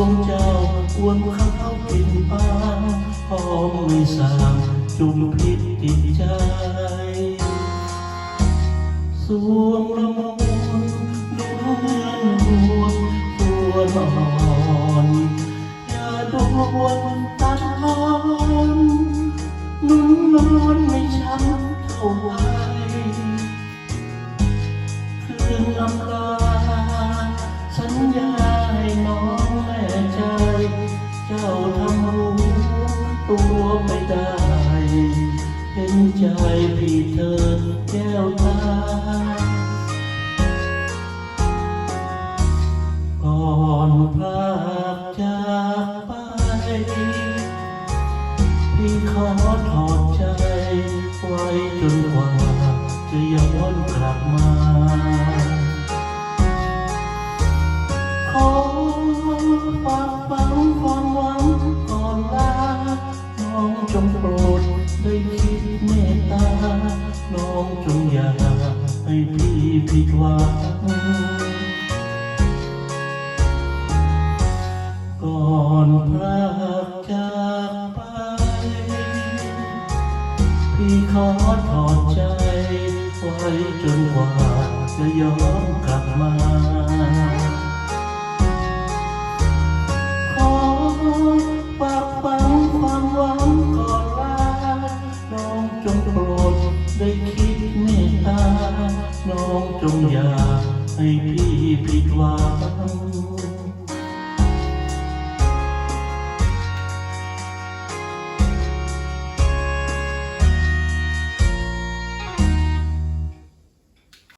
อมสวงเจ้าอวนข้าวกินปลาหอมไม่สางจุมพิษติดใจ สวงละมุนดูเหมือนหัวตัวอ่อนอย่าดวนตัดทอนนุ่นนอนไม่ ตัวไม่ได้ เห็นใจพี่เธอแก้วตา ก่อนพลากจากไป พี่ขอถอดใจ ไว้จนกว่า จะย้อนกลับมา อย่าให้พี่ผิดหวังก่อนพรากจากไป พี่ขอถอดใจ ไว้จนกว่าจะย้อนกลับมา ขอฝากฝังความหวังก่อนลาน้องจงโปรดได้คิดเมต ตา น้องจงอย่าให้พี่ผิดหวัง